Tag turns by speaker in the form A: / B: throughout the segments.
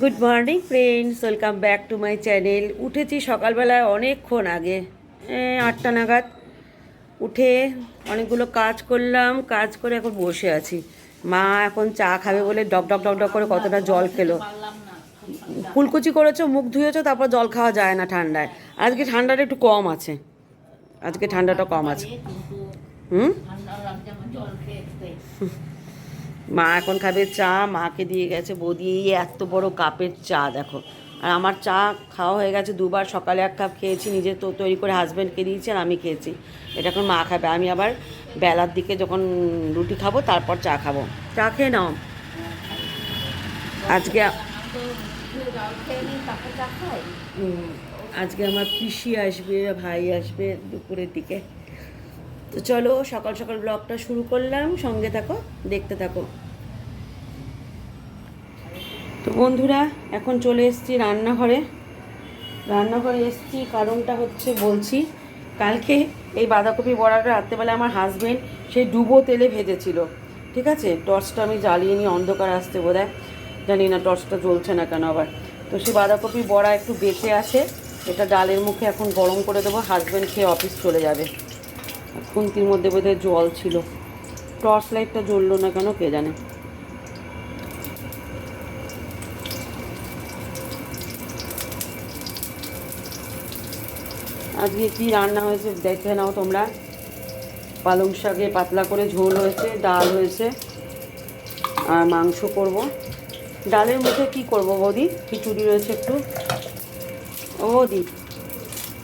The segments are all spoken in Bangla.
A: Good morning friends welcome back to my channel উঠেছি সকালবেলায় অনেকক্ষণ আগে। আটটা নাগাদ উঠে অনেকগুলো কাজ করলাম, কাজ করে এখন বসে আছি। মা এখন চা খাবে বলে ডক ডক ডক ডক করে কতটা জল খেলো। ফুলকুচি করেছ, মুখ ধুয়েছো, তারপর জল খাওয়া যায় না ঠান্ডায়। আজকে ঠান্ডাটা একটু কম আছে। আজকে ঠান্ডাটা কম আছে। হুম? মা এখন খাবে চা, মাকে দিয়ে গেছে বৌদি, এই এত বড় কাপের চা, দেখো। আর আমার চা খাওয়া হয়ে গেছে দুবার, সকালে এক কাপ খেয়েছি, নিজে তো তৈরি করে হাজব্যান্ডকে দিয়েছি আর আমি খেয়েছি। এটা এখন মা খাবে। আমি আবার বেলার দিকে যখন রুটি খাব, তারপর চা খাব। চা খেয়ে নাও। আজকে আজকে আমার পিসি আসবে, ভাই আসবে দুপুরের দিকে। তো চলো, সকাল সকাল ব্লগটা শুরু করলাম। সঙ্গে থাকো, দেখতে থাকো। তো বন্ধুরা, এখন চলে এসেছি রান্নাঘরে। রান্নাঘরে এসেছি, কারণটা হচ্ছে বলছি, কালকে এই বাঁধাকপি বড়াটা রাত্রেবেলা আমার হাজবেন্ড সেই ডুবো তেলে ভেজেছিল। ঠিক আছে? টর্চটা আমি জ্বালিয়ে নিয়ে অন্ধকার আসতে বোধ জানি না টর্চটা জ্বলছে না কেন আবার। তো সেই বাঁধাকপি বড়া একটু বেঁচে আছে। এটা ডালের মুখে এখন গরম করে দেবো হাজব্যান্ড খেয়ে অফিস চলে যাবে। খুন্তির মধ্যে বোধহয় জল ছিল। টর্চ লাইটটা জ্বললো না কেন কে জানে। আজকে কি রান্না হয়েছে দেখে নাও তোমরা। পালং শাকে পাতলা করে ঝোল হয়েছে, ডাল হয়েছে, আর মাংস করব। ডালের মুখে কি করব বৌদি? খিচুড়ি রয়েছে একটু। ও বৌদি,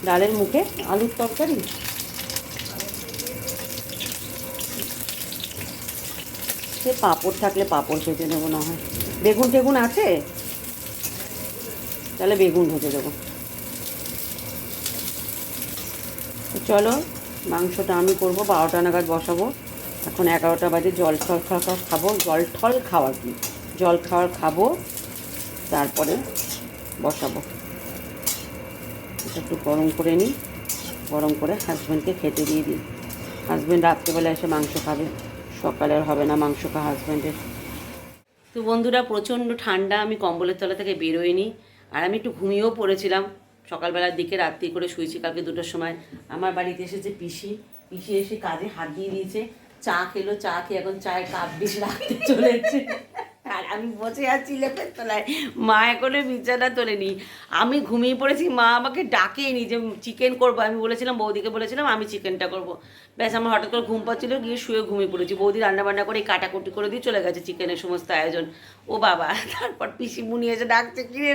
A: ডালের মুখে আলুর তরকারি? সে পাঁপড় থাকলে পাঁপড় ভেজে নেব না হয়। বেগুন টেগুন আছে? তাহলে বেগুন ভেজে দেবো। চলো, মাংসটা আমি করব, বারোটা নাগাদ বসাবো। এখন এগারোটা বাজে, জল টল খাওয়া খাব। জল টল খাওয়া কি? জল খাওয়ার খাব, তারপরে বসাবো। একটু গরম করে নিই। গরম করে হাজব্যান্ডকে খেতে দিয়ে দিই। হাজব্যান্ড রাত্রেবেলা এসে মাংস খাবে। সকালে আর হবে না, মাংস খা হাজব্যান্ডের তো বন্ধুরা, প্রচণ্ড ঠান্ডা, আমি কম্বলের তলা থেকে বেরোইনি। আর আমি একটু ঘুমিয়েও পড়েছিলাম। সকালবেলার দিকে রাত্রি করে শুয়েছি কালকে দুটোর সময়। আমার বাড়িতে এসেছে পিসি। পিসি এসে কাজে হাত দিয়ে দিয়েছে। চা খেলো, চা খেয়ে এখন চায়ের কাপ বেশি রাখতে চলেছে। আর আমি বসে আছি লেপের তলায়। মা এখনও বিছানা তোলেনি। আমি ঘুমিয়ে পড়েছি, মা আমাকে ডাকেনি যে চিকেন করব। আমি বলেছিলাম, বৌদিকে বলেছিলাম, আমি চিকেনটা করব। ব্যাস, আমার হঠাৎ করে ঘুম পাচ্ছিল, গিয়ে শুয়ে ঘুমিয়ে পড়েছি। বৌদি রান্না বান্না করে কাটাকুটি করে দিয়ে চলে গেছে চিকেনের সমস্ত আয়োজন। ও বাবা, তারপর পিসি মুনি এসে ডাকছে, কি রে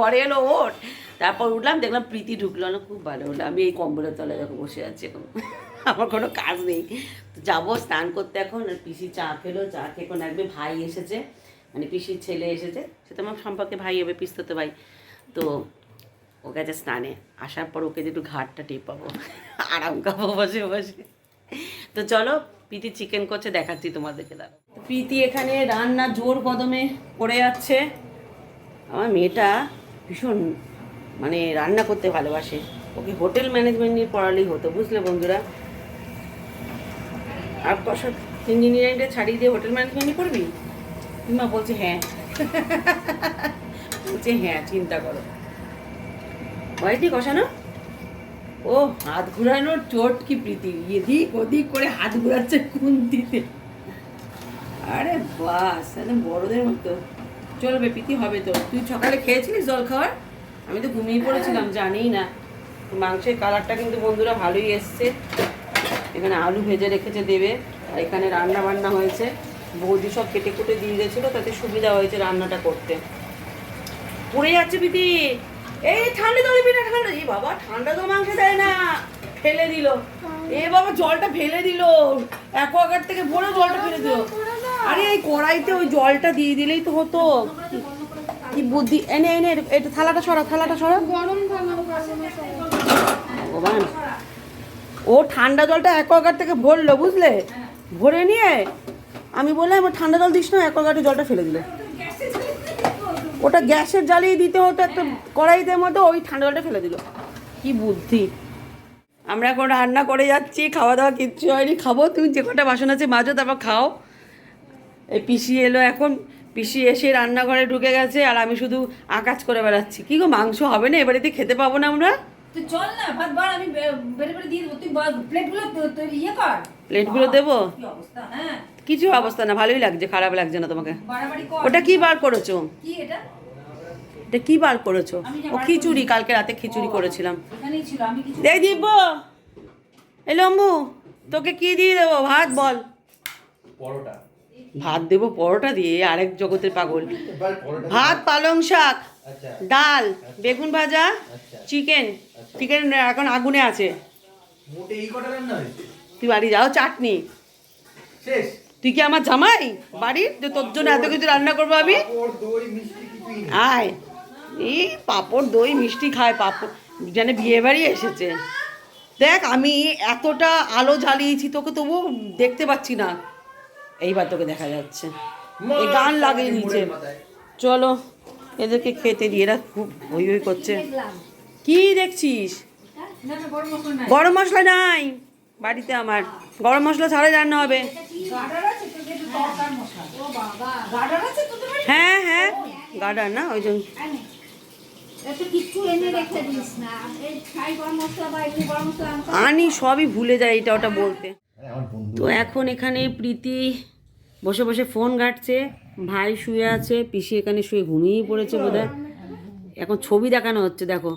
A: ঘরে এলো, ওঠ। তারপর উঠলাম, দেখলাম প্রীতি ঢুকলো। না খুব ভালো হলো। আমি এই কম্বলের তলায় দেখো বসে আছি এখন। আমার কোনো কাজ নেই। তো যাব স্নান করতে এখন। আর পিসি চা খেলো, চা খেয়ে এখন একবে ভাই এসেছে। মানে পিসির ছেলে এসেছে, সে তো আমার সম্পর্কে ভাই হবে পিস্ততে ভাই। তো ও গেছে স্নানে, আসার পর ওকে একটু ঘাটটা টেপাবো আরাম খাব বসে বসে। তো চলো, প্রীতি চিকেন করছে, দেখাচ্ছি তোমাদেরকে দাঁড়ো প্রীতি এখানে রান্না জোর কদমে করে যাচ্ছে। আমার মেয়েটা ভীষণ মানে রান্না করতে ভালোবাসে। ওকে হোটেল ম্যানেজমেন্ট নিয়ে পড়ালেই হতো, বুঝলে বন্ধুরা? আর কষা ইঞ্জিনিয়ারিংটা ছাড়িয়ে দিয়ে হোটেল ম্যানেজমেন্টই করবি মা বলছে হ্যাঁ। বলছে হ্যাঁ চিন্তা করো। হয়নি কষানো ও হাত ঘুরানোর চোট কি প্রীতি। এদিক ওদিক করে হাত ঘুরাচ্ছে খুন্তিতে আরে বাস একদম বড়দের মতো। চলবে প্রীতি হবে তো। তুই সকালে খেয়েছিলিস জল খাওয়ার? আমি তো ঘুমিয়ে পড়েছিলাম, জানিই না। মাংসের কালারটা কিন্তু বন্ধুরা ভালোই এসছে। এখানে আলু ভেজে রেখেছে দেবে, আর এখানে রান্না বান্না হয়েছে। বৌদি সব কেটে কুটে দিয়ে গেছিল তাতে সুবিধা হয়েছে রান্নাটা করতে। পড়ে যাচ্ছে প্রীতি এই ঠান্ডা দিবি না ঠান্ডা এই বাবা ঠান্ডা তো মাংস দেয় না। ফেলে দিল। এ বাবা জলটা ফেলে দিল। অ্যাকোয়াগার্ড থেকে ভরে জলটা ফেলে দিল। আরে এই কড়াইতে ওই জলটা দিয়ে দিলেই তো হতো। কি- বুদ্ধি। এনে এনে এটা- এটা থালাটা সরা থালাটা সরা গরম ভগবান। ও ঠান্ডা জলটা অ্যাকোয়াগার্ড থেকে ভরলো বুঝলে? ভরে নিয়ে আমি বললাম "ও ঠান্ডা জল দিস না অ্যাকোয়াগার্ডে জলটা ফেলে দিলে। ওটা গ্যাসের জ্বালিয়ে দিতে হতো, একটা কড়াইতে মতো, ওই ঠান্ডা জলটা ফেলে দিল। কি বুদ্ধি। আমরা এখন রান্না করে যাচ্ছি, খাওয়া দাওয়া কিচ্ছু হয়নি, খাব। তুমি যে কটা বাসন আছে মাজো, তারপর খাও। এই পিসি এলো এখন। পিসি এসে রান্নাঘরে ঢুকে গেছে, আর আমি শুধু আকাজ করে বেড়াচ্ছি। কি গো, মাংস হবে না? এবারে খেতে পাবো না আমরা?
B: চল না, ভাত বার, আমি বেড়ে বেড়ে দিয়ে দেবো। তুই প্লেটগুলো ইয়ে কর।
A: প্লেটগুলো দেবো?
B: কি অবস্থা হ্যাঁ।
A: কিছু অবস্থা না ভালোই লাগছে খারাপ লাগছে না তোমাকে। ওটা কি বার করেছ?
B: কি এটা?
A: এটা কি বার করেছ? ও খিচুড়ি কালকে রাতে খিচুড়ি করেছিলাম।
B: এখানেই ছিল আমি কিছু
A: দেখ দিব এই লম্বু তোকে কি দিয়ে দেবো? ভাত বল।
C: পরোটা।
A: ভাত দেবো পরোটা দিয়ে আরেক জগতের পাগল। ভাত পালং শাক
C: আচ্ছা।
A: ডাল বেগুন ভাজা
C: আচ্ছা।
A: চিকেন। চিকেন এখন আগুনে আছে। তুই বাড়ি যাও চাটনি। তুই কি আমার জামাই? বাড়ির? যে তোর জন্য এত কিছু রান্না করব আমি? আয়। এই পাপড় দই মিষ্টি খায় পাপড়। যেন বিয়ে বাড়ি এসেছে। দেখ আমি এতটা আলো জ্বালিয়েছি তোকে তবু দেখতে পাচ্ছি না। এইবার তোকে দেখা যাচ্ছে। এই গান লাগিয়ে নিচে চলো এদেরকে খেতে দিয়ে এরা খুব হই হই করছে। কি দেখছিস?
B: না না বড় মশলা নাই।
A: গরম মশলা নাই। বাড়িতে আমার। গরম মশলা ছাড়াই রান্না হবে? হ্যাঁ হ্যাঁ। গার্ডার না ওই জন্য। আনি সবই ভুলে যায় এটা ওটা বলতে। তো এখন এখানে প্রীতি বসে বসে ফোন ঘাটছে। ভাই শুয়ে আছে পিসি এখানে শুয়ে ঘুমিয়েই পড়েছে বোধহয়। এখন ছবি দেখানো হচ্ছে দেখো।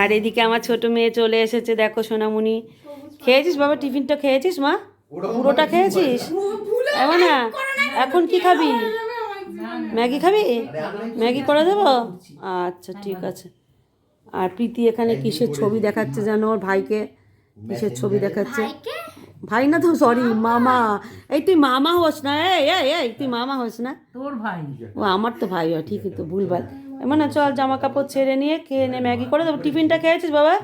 A: আর এদিকে আমার ছোট মেয়ে চলে এসেছে দেখো সোনামণি। খেয়েছিস বাবা টিফিনটা খেয়েছিস মা? পুরোটা খেয়েছিস? এমন না? এখন কি খাবি? ম্যাগি খাবি? ম্যাগি করে দেবো? আচ্ছা ঠিক আছে। আর প্রীতি এখানে কিসের ছবি দেখাচ্ছে জানো? ওর ভাইকে। কিসের ছবি দেখাচ্ছে? ভাই না তো সরি মামা। এই তুই মামা হোস না? এই তুই মামা হোস না?
B: তোর ভাই।
A: ও আমার তো ভাই হয় ঠিকই তো ভুলভাল। মানে চল জামা কাপড় ছেড়ে নিয়ে খেয়ে নে, ম্যাগি করে দেবো। টিফিনটা খেয়েছিস বাবা?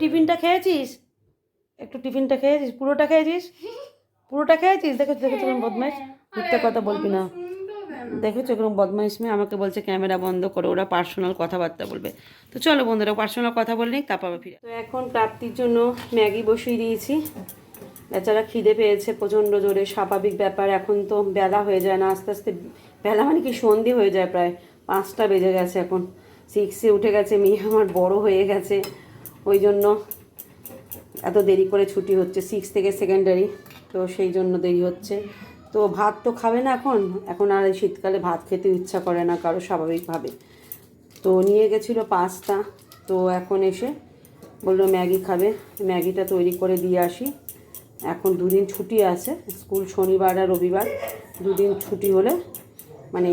A: টিফিনটা খেয়েছিস? একটু টিফিনটা খেয়েছিস? পুরোটা খেয়েছিস? পুরোটা খেয়েছিস? দেখো দেখো এরকম বদমাইশ? মিথ্যা কথা বলবি না। দেখেছ এরকম বদমাইশ মেয়ে? আমাকে বলছে ক্যামেরা বন্ধ করে, ওরা পার্সোনাল কথাবার্তা বলবে। তো চলো বন্ধুরা, পার্সোনাল কথা বলে নিই, তারপর ফিরে তো এখন প্রাপ্তির জন্য ম্যাগি বসিয়ে দিয়েছি। বেচারা খিদে পেয়েছে, প্রচণ্ড জোরে। স্বাভাবিক ব্যাপার, এখন তো বেলা হয়ে যায় না, আস্তে আস্তে, বেলা মানে কি সন্ধে হয়ে যায় প্রায়। পাঁচটা বেজে গেছে এখন। সিক্সে উঠে গেছে, মেয়ে আমার বড় হয়ে গেছে। ওই জন্য এত দেরি করে ছুটি হচ্ছে সিক্স থেকে সেকেন্ডারি তো সেই জন্য দেরি হচ্ছে। তো ভাত তো খাবে না এখন। এখন আর শীতকালে ভাত খেতে ইচ্ছা করে না কারও স্বাভাবিকভাবে। তো নিয়ে গেছিল পাস্তা। তো এখন এসে বলল ম্যাগি খাবে। ম্যাগিটা তৈরি করে দিয়ে আসি। এখন দুদিন ছুটি আছে, স্কুল শনিবার আর রবিবার। দুদিন ছুটি হলে মানে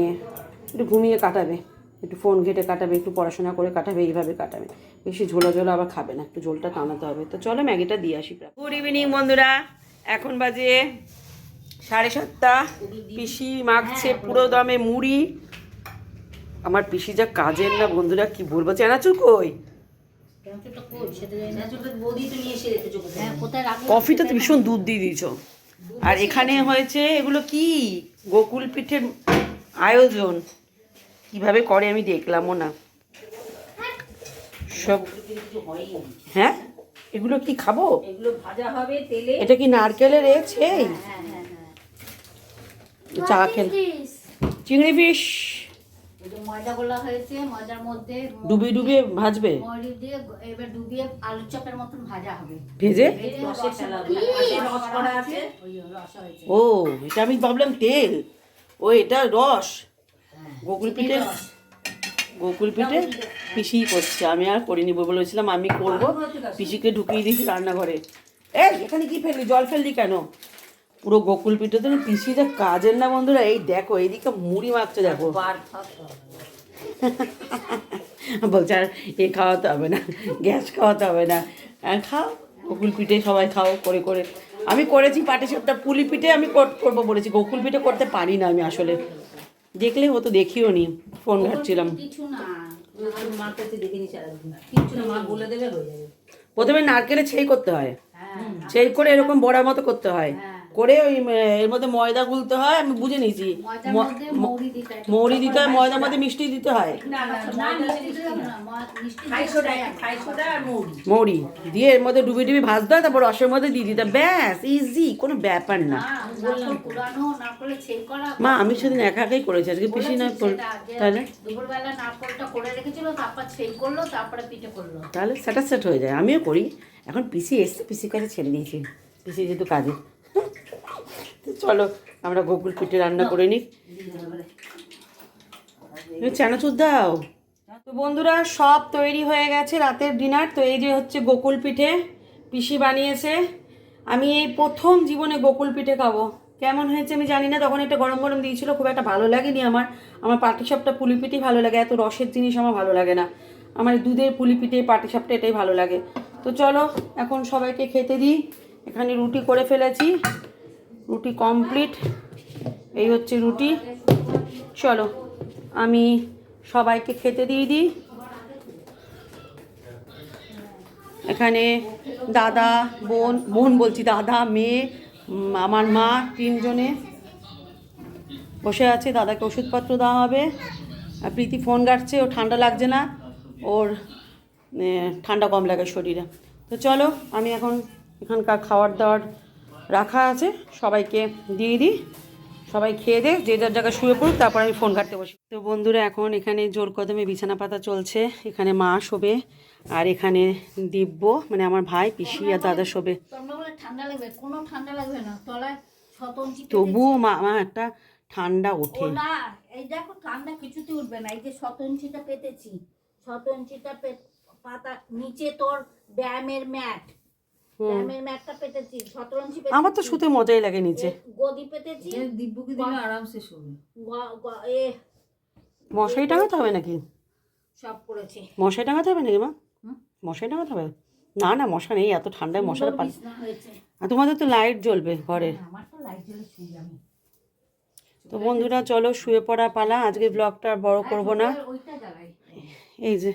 A: একটু ঘুমিয়ে কাটাবে একটু ফোন ঘেটে কাটাবে একটু পড়াশোনা করে কাটাবে এইভাবে কাটাবে। বেশি ঝোলা ঝোলা আবার খাবে না একটু ঝোলটা টানাতে হবে। তো চলো ম্যাগিটা দিয়ে আসি গুড ইভিনিং বন্ধুরা। এখন বাজে সাড়ে সাতটা। পিসি মাখছে পুরো দামে মুড়ি। আমার পিসি যা কাজের না বন্ধুরা কি বলব? চেনাচুর কই?
D: হ্যাঁ,
A: কফিটা তো ভীষণ দুধ দিয়ে দিয়েছ। আর এখানে হয়েছে এগুলো কি? গোকুল পিঠের আয়োজন। কীভাবে করে আমি দেখলামও না। সব হ্যাঁ? এগুলো কি খাব?
B: এগুলো ভাজা হবে তেলে।
A: এটা কি নারকেলের রেছে
D: হ্যাঁ হ্যাঁ হ্যাঁ
A: চা খেল চিংড়ি ফিশ
D: ময়দা গোলা হয়েছে ময়দার মধ্যে
A: ডুবিয়ে ডুবিয়ে ভাজবে?
D: দিয়ে এবার ডুবিয়ে আলু চপের মতন ভাজা হবে।
A: ও এটা আমি ভাবলাম তেল। ও এটা রস। গোকুল পিঠে? গোকুল পিঠে? পিসি করছে আমি আর করিনি বলেছিলাম আমি করব। পিসিকে ঢুকিয়ে দিয়েছি রান্নাঘরে। এই এখানে কি ফেললি? জল ফেললি কেন? পুরো গোকুল পিঠে তো পিসি যা কাজের না বন্ধুরা এই দেখো এইদিকে মুড়ি মাখছে দেখো। বলছে আর এ খাওয়াতে হবে না গ্যাস খাওয়াতে হবে না। আর খাও গোকুল পিঠে সবাই খাও করে করে। আমি করেছি পাটি সাপটা পুলি পিঠে আমি কর- করব বলেছি। গোকুল পিঠে করতে পারি না আমি আসলে। দেখলে ও তো দেখিও নি ফোন ঘাটছিলাম।
D: কিছু না।
B: মার কাছে দেখে নি কিছু না মা বলে দেবে হয়ে যাবে।
A: প্রথমে নারকেলে ছেই করতে হয়।
D: হ্যাঁ
A: ছেই করে এরকম বড়ার মতো করতে হয়।
D: হ্যাঁ।
A: করে ওই এর মধ্যে ময়দা গুলতে হয় আমি বুঝে নিয়েছি।
D: মৌরি দিতে হয়।
A: মৌরি ময়দার মধ্যে মিষ্টি দিতে হয়।
B: মৌরি।
A: দিয়ে এর মধ্যে ডুবি ডুবি ভাজতে হয় তারপর রসের মধ্যে দিয়ে দিতে ব্যাস ইজি কোনো ব্যাপার না। মা আমি সেদিন একা একাই করেছি আজকে পিসি না তাহলে?
D: দুপুরবেলা নারকোলটা করে রেখেছিল তারপর ছেই করল তারপরে পিঠে করল।
A: তাহলে সেটা সেট হয়ে যায় আমিও করি। এখন পিসি এসছে পিসির কাছে ছেড়ে দিয়েছি। পিসি যেহেতু কাজে। চলো আমরা গোকুল পিঠে রান্না করে নিই। চানাচুর দাও। তো বন্ধুরা সব তৈরি হয়ে গেছে রাতের ডিনার। তো এই যে হচ্ছে গোকুল পিঠে পিসি বানিয়েছে। আমি এই প্রথম জীবনে গোকুল পিঠে খাব। কেমন হয়েছে আমি জানি না তখন একটা গরম গরম দিয়েছিল খুব একটা ভালো লাগেনি আমার। আমার পাটিসাপটা পুলি পিঠেই ভালো লাগে এত রসের জিনিস আমার ভালো লাগে না। আমার দুধের পুলি পিঠে পাটিসাপটা এটাই ভালো লাগে। তো চলো এখন সবাইকে খেতে দিই। এখানে রুটি করে ফেলেছি। রুটি কমপ্লিট এই হচ্ছে রুটি। চলো, আমি সবাইকে খেতে দিয়ে দিই। এখানে দাদা, বোন বোন বলছি দাদা, মেয়ে আমার মা তিনজনে বসে আছে। দাদাকে ওষুধপত্র দেওয়া হবে। আর প্রীতি ফোন ঘাটছে ও ঠান্ডা লাগছে না। ওর ঠান্ডা কম লাগে শরীরে। তো চলো, আমি এখন এখানকার খাবার দাবার রাখা আছে। সবাইকে দিয়ে দিই। সবাই খেয়ে দে যে যার জায়গায় শুয়ে পড়ুক তারপর আমি ফোন ঘাটতে বসি। তো বন্ধুরা এখন এখানে জোর কদমে বিছানা পাতা চলছে। এখানে মা শোবে আর এখানে দিব্য মানে আমার ভাই পিসি আর দাদা শোবে।
D: ঠান্ডা লাগবে কোনো ঠান্ডা লাগবে না তলায়
A: তবুও মা মা একটা ঠান্ডা ওঠে।
D: না এই দেখো ঠান্ডা কিছুতে উঠবে না এই যে শতঞ্চিটা পেতেছি শতঞ্চিটা পাতা নিচে তোর ব্যায়ামের ম্যাট।
A: আমার তো শুতে মজাই লাগে নিচে
D: গদি পেতেছি।
B: দিব্যকে দিলে আরামসে শোবে।
D: গ- গ- এ।
A: মশারি টাঙাতে হবে নাকি?
D: সব করেছি।
A: মশারি টাঙাতে হবে নাকি মা? মশারি টাঙাতে হবে? না না মশা নেই এত ঠান্ডায় মশার পাল আর তোমাদের তো লাইট জ্বলবে ঘরে।
D: তো লাইট জ্বলে শুই আমি।
A: তো বন্ধুরা চলো শুয়ে পড়া পালা। আজকে ব্লগটা আর বড় করব না। এই যে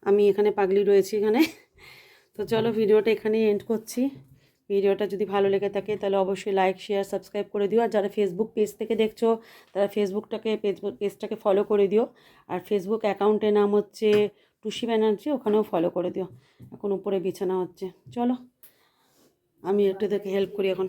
A: আমি এখানে পাগলি রয়েছি এখানে। তো চলো ভিডিওটা এখানেই এন্ড করছি। ভিডিওটা যদি ভালো লেগে থাকে তাহলে অবশ্যই লাইক শেয়ার সাবস্ক্রাইব করে দিও। আর যারা ফেসবুক পেজ থেকে দেখছ, তারা ফেসবুকটাকে ফেসবুক পেজটাকে ফলো করে দিও। আর ফেসবুক অ্যাকাউন্টের নাম হচ্ছে টুসি ব্যানার্জি, ওখানেও ফলো করে দিও। এখন উপরে বিছানা হচ্ছে। চলো, আমি একটু দেখে হেল্প করি এখন।